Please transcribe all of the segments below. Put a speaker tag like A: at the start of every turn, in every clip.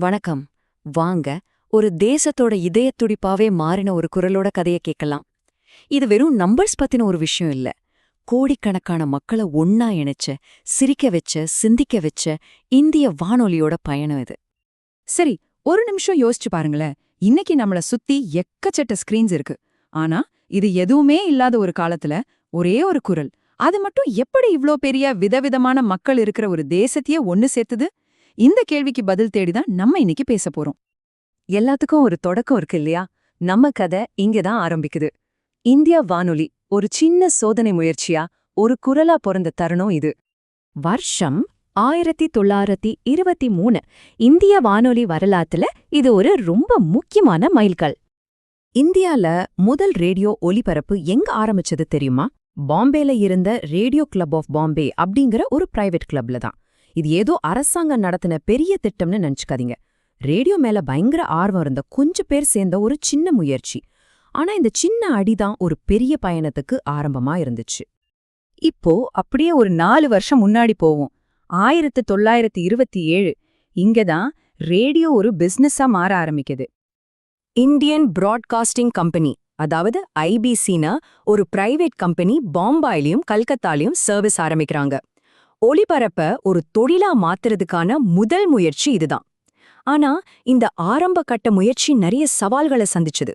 A: வணக்கம். வாங்க ஒரு தேசத்தோட இதய துடிப்பாவே மாறின ஒரு குரலோட கதைய கேட்கலாம். இது வெறும் நம்பர்ஸ் பத்தின ஒரு விஷயம் இல்ல. கோடிக்கணக்கான மக்களை ஒன்னா இணைச்ச சிரிக்க வச்ச சிந்திக்க வச்ச இந்திய வானொலியோட பயணம் இது.
B: சரி ஒரு நிமிஷம் யோசிச்சு பாருங்களேன். இன்னைக்கு நம்மள சுத்தி எக்கச்சட்ட ஸ்கிரீன்ஸ் இருக்கு. ஆனா இது எதுவுமே இல்லாத ஒரு காலத்துல ஒரே ஒரு குரல். அது மட்டும் எப்படி இவ்ளோ பெரிய விதவிதமான மக்கள் இருக்கிற ஒரு தேசத்தையே ஒன்னு சேர்த்துது? இந்த கேள்விக்கு பதில் தேடிதான் நம்ம இன்னைக்கு பேச போறோம்.
A: எல்லாத்துக்கும் ஒரு தொடக்கம் இருக்கு இல்லையா? நம்ம கதை இங்கதான் ஆரம்பிக்குது. இந்தியா வானொலி ஒரு சின்ன சோதனை முயற்சியா? ஒரு குரலா பிறந்த தருணம் இது.
C: வருஷம் ஆயிரத்தி தொள்ளாயிரத்தி இருபத்தி மூணு இந்திய வானொலி வரலாத்துல இது ஒரு ரொம்ப முக்கியமான மைல்கல்.
A: இந்தியால முதல் ரேடியோ ஒலிபரப்பு எங்க ஆரம்பிச்சது தெரியுமா? பாம்பேல இருந்த ரேடியோ கிளப் ஆஃப் பாம்பே அப்படிங்கிற ஒரு பிரைவேட் கிளப்ல தான் இது ஏதோ அரசாங்கம் நடத்தின பெரிய திட்டம்னு நினைச்சுக்காதீங்க. ரேடியோ மேல பயங்கர ஆர்வம் இருந்த கொஞ்ச பேர் சேர்ந்த ஒரு சின்ன முயற்சி. ஆனா இந்த சின்ன அடிதான் ஒரு பெரிய பயணத்துக்கு ஆரம்பமா இருந்துச்சு.
B: இப்போ அப்படியே ஒரு நாலு வருஷம் முன்னாடி போவோம். ஆயிரத்து தொள்ளாயிரத்தி இருபத்தி ஏழு. இங்கதான் ரேடியோ ஒரு பிசினஸா மாற ஆரம்பிக்குது.
A: இந்தியன் பிராட்காஸ்டிங் கம்பெனி அதாவது ஐபிசினா ஒரு பிரைவேட் கம்பெனி பாம்பாயிலையும் கல்கத்தாலையும் சர்வீஸ் ஆரம்பிக்கிறாங்க. ஒளிபரப்ப ஒரு தொழிலா மாத்துறதுக்கான முதல் முயற்சி இதுதான். ஆனா இந்த ஆரம்ப கட்ட முயற்சி நிறைய சவால்களை சந்திச்சது.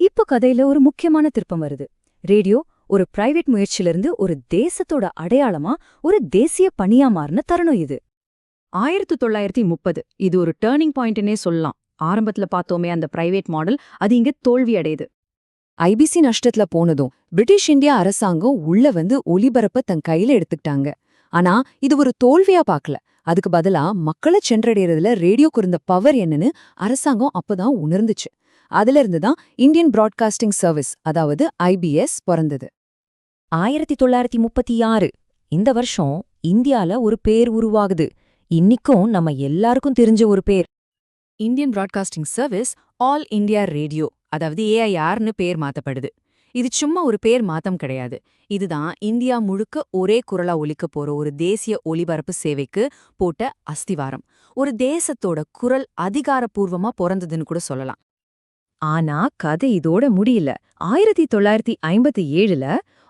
A: இப்ப கதையில ஒரு முக்கியமான திருப்பம் வருது. ரேடியோ ஒரு பிரைவேட் முயற்சியிலிருந்து ஒரு தேசத்தோட அடையாளமா ஒரு தேசிய பணியா மாறின தருணம் இது.
B: ஆயிரத்து தொள்ளாயிரத்தி முப்பது. இது ஒரு டேர்னிங் பாயிண்ட்னே சொல்லலாம். ஆரம்பத்துல பார்த்தோமே அந்த பிரைவேட் மாடல் அது இங்க தோல்வி அடையுது.
A: ஐபிசி நஷ்டத்துல போனதும் பிரிட்டிஷ் இந்தியா அரசாங்கம் உள்ள வந்து ஒலிபரப்ப தன் கையில எடுத்துக்கிட்டாங்க. ஆனா இது ஒரு தோல்வியா பார்க்கல அதுக்கு பதிலா மக்களை சென்றடைறதுல ரேடியோக்கு இருந்த பவர் என்னன்னு அரசாங்கம் அப்பதான் உணர்ந்துச்சு. அதுல இருந்து தான் இந்தியன் பிராட்காஸ்டிங் சர்வீஸ் அதாவது ஐபிஎஸ் பிறந்தது. ஆயிரத்தி தொள்ளாயிரத்தி முப்பத்தி ஆறு இந்த வருஷம் இந்தியால ஒரு பேர் உருவாகுது. இன்னிக்கும் நம்ம எல்லாருக்கும் தெரிஞ்ச ஒரு பேர். Indian broadcasting service All India Radio அதாவது ஏஐஆர்னு பேர் மாத்தப்படுது. இது சும்மா ஒரு பேர் மாத்தம் கிடையாது. இதுதான் இந்தியா முழுக்க ஒரே குரலா ஒலிக்க போற ஒரு தேசிய ஒலிபரப்பு சேவைக்கு போட்ட அஸ்திவாரம். ஒரு தேசத்தோட குரல் அதிகாரப்பூர்வமா பிறந்ததுன்னு கூட சொல்லலாம். ஆனா கதை இதோட முடியல. ஆயிரத்தி தொள்ளாயிரத்தி ஐம்பத்தி ஏழுல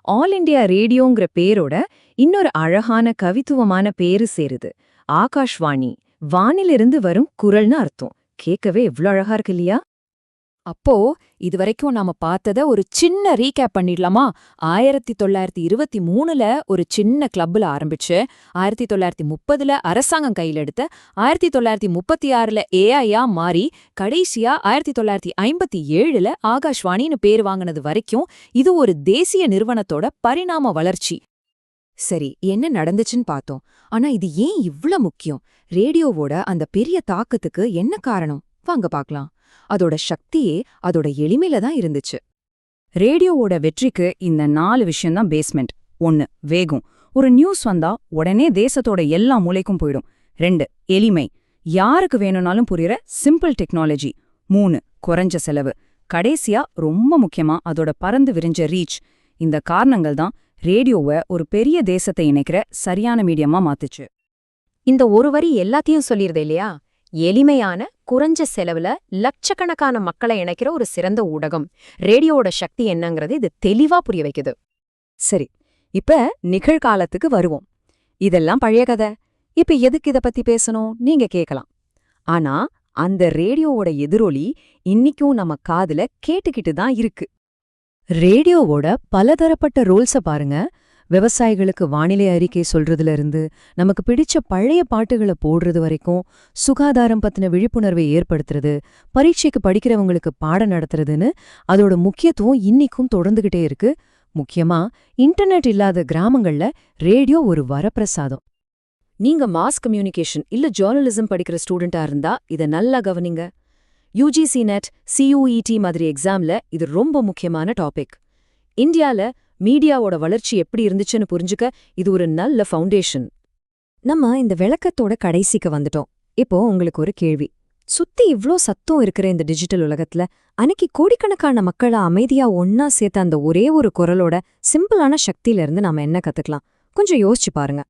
A: ஆல் இண்டியா ரேடியோங்கிற பேரோட இன்னொரு அழகான கவித்துவமான பேரு சேருது. ஆகாஷ்வாணி வானிலிருந்து வரும் குரல்னு அர்த்தம். கேட்கவே எவ்வளோ அழகா இருக்கு இல்லையா? அப்போ இதுவரைக்கும் நாம பார்த்தத ஒரு சின்ன ரீகேப் பண்ணிடலாமா? ஆயிரத்தி தொள்ளாயிரத்தி இருபத்தி மூணுல ஒரு சின்ன கிளப்ல ஆரம்பிச்சு ஆயிரத்தி தொள்ளாயிரத்தி முப்பதுல அரசாங்கம் கையில் எடுத்த ஆயிரத்தி தொள்ளாயிரத்தி முப்பத்தி ஆறுல ஏஐயா மாறி கடைசியா ஆயிரத்தி தொள்ளாயிரத்தி ஐம்பத்தி ஏழுல ஆகாஷ்வாணின்னு பேர் வாங்கினது வரைக்கும் இது ஒரு தேசிய நிறுவனத்தோட பரிணாம வளர்ச்சி. சரி என்ன நடந்துச்சுன்னு பார்த்தோம். ஆனா இது ஏன் இவ்ளோ முக்கியம்? ரேடியோவோட அந்த பெரிய தாக்கத்துக்கு என்ன காரணம்? வாங்க பார்க்கலாம். அதோட சக்தியே அதோட எளிமையில தான் இருந்துச்சு. ரேடியோவோட வெற்றிக்கு இந்த நாலு விஷயம்தான் பேஸ்மெண்ட் ஒன்னு வேகம். ஒரு நியூஸ் வந்தா உடனே தேசத்தோட எல்லா மூலைக்கும் போயிடும். ரெண்டு எளிமை. யாருக்கு வேணும்னாலும் புரியற சிம்பிள் டெக்னாலஜி மூணு குறைஞ்ச செலவு. கடைசியா ரொம்ப முக்கியமா அதோட பறந்து விரிஞ்ச ரீச் இந்த காரணங்கள் தான் ரேடியோவை ஒரு பெரிய தேசத்தை இணைக்கிற சரியான மீடியமா மாத்துச்சு.
C: இந்த ஒரு வரி எல்லாத்தையும் சொல்லிருது இல்லையா? எளிமையான குறைஞ்ச செலவுல லட்சக்கணக்கான மக்களை இணைக்கிற ஒரு சிறந்த ஊடகம். ரேடியோவோட சக்தி என்னங்கிறது இது தெளிவா புரிய வைக்குது.
A: சரி இப்ப நிகழ்காலத்துக்கு வருவோம். இதெல்லாம் பழைய கதை. இப்ப எதுக்கு இத பத்தி பேசணும்? நீங்க கேட்கலாம் ஆனா அந்த ரேடியோவோட எதிரொலி இன்னிக்கும் நம்ம காதுல கேட்டுக்கிட்டு தான் இருக்கு. ரேடியோவோட பலதரப்பட்ட ரோல்ஸ பாருங்க. விவசாயிகளுக்கு வானிலை அறிக்கை சொல்றதுல இருந்து நமக்கு பிடிச்ச பழைய பாட்டுகளை போடுறது வரைக்கும் சுகாதாரம் பத்தின விழிப்புணர்வை ஏற்படுத்துறது பரீட்சைக்கு படிக்கிறவங்களுக்கு பாடம் நடத்துறதுன்னு அதோட முக்கியத்துவம் இன்னிக்கும் தொடர்ந்துகிட்டே இருக்கு. முக்கியமா இன்டர்நெட் இல்லாத கிராமங்கள்ல ரேடியோ ஒரு வரப்பிரசாதம். நீங்க மாஸ் கம்யூனிகேஷன் இல்ல ஜேர்னலிசம் படிக்கிற ஸ்டூடெண்டா இருந்தா இத நல்லா கவனிங்க. யூஜிசி நெட் சியூஇடி மாதிரி எக்ஸாம்ல இது ரொம்ப முக்கியமான டாபிக். இந்தியால மீடியாவோட வளர்ச்சி எப்படி இருந்துச்சுன்னு புரிஞ்சுக்க இது ஒரு நல்ல ஃபவுண்டேஷன் நம்ம இந்த விளக்கத்தோட கடைசிக்கு வந்துட்டோம். இப்போ உங்களுக்கு ஒரு கேள்வி. சுத்தி இவ்ளோ சத்தம் இருக்கிற இந்த டிஜிட்டல் உலகத்துல அன்னைக்கு கோடிக்கணக்கான மக்கள அமைதியா ஒன்னா சேர்த்த அந்த ஒரே ஒரு குரலோட சிம்பிளான சக்தியில இருந்து நாம என்ன கத்துக்கலாம்? கொஞ்சம் யோசிச்சு பாருங்க.